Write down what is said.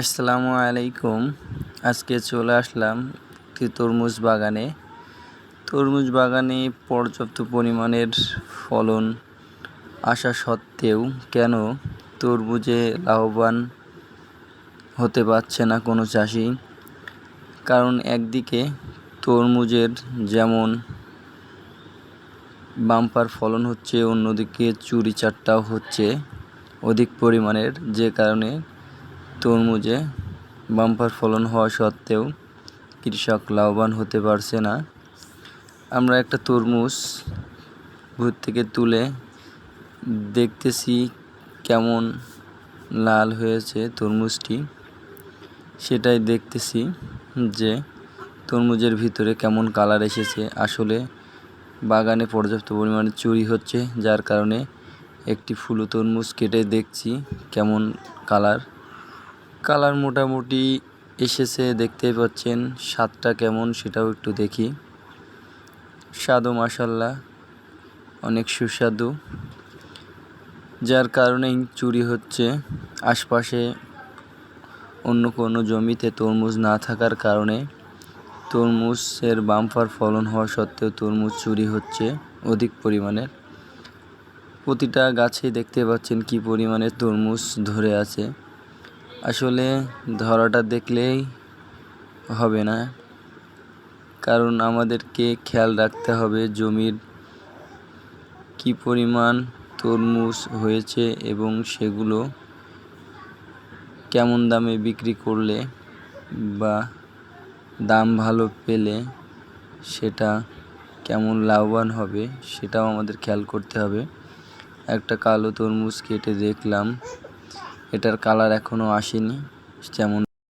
আসসালামু আলাইকুম। আজকে চলে আসলাম তরমুজ বাগানে। তরমুজ বাগানে পর্যাপ্ত পরিমাণের ফলন আসা সত্ত্বেও কেন তরমুজে লাভবান হতে পারছে না কোনো চাষি? কারণ একদিকে তরমুজের যেমন বাম্পার ফলন হচ্ছে, অন্যদিকে চুরি চারটাও হচ্ছে অধিক পরিমাণের, যে কারণে তরমুজে বাম্পার ফলন হওয়া সত্ত্বেও কৃষক লাভবান হতে পারছে না। আমরা একটা তরমুজ ভূত থেকে তুলে দেখতেছি কেমন লাল হয়েছে তরমুজটি। সেটাই দেখতেছি যে তরমুজের ভিতরে কেমন কালার এসেছে। আসলে বাগানে পর্যাপ্ত পরিমাণে চুরি হচ্ছে, যার কারণে একটি ফুলো তরমুজ কেটে দেখছি কেমন কালার। কালার মোটামুটি এসেছে, দেখতেই পাচ্ছেন। স্বাদটা কেমন সেটাও একটু দেখি। স্বাদও মাসাল্লাহ অনেক সুস্বাদু। যার কারণেই চুরি হচ্ছে। আশপাশে অন্য কোনো জমিতে তরমুজ না থাকার কারণে তরমুজের বাম্পার ফলন হওয়া সত্ত্বেও তরমুজ চুরি হচ্ছে অধিক পরিমাণে। প্রতিটা গাছে দেখতে পাচ্ছেন কি পরিমাণে তরমুজ ধরে আছে। আসলে ধরাটা দেখলেই হবে না। কারণ আমাদেরকে খেয়াল রাখতে হবে জমির কি পরিমাণ তরমুজ হয়েছে এবং সেগুলো কেমন দামে বিক্রি করলে বা দাম ভালো পেলে সেটা কেমন লাভবান হবে সেটাও আমাদের খেয়াল করতে হবে। একটা কালো তরমুজ কেটে দেখলাম। এটার কালার এখনও আসেনি যেমন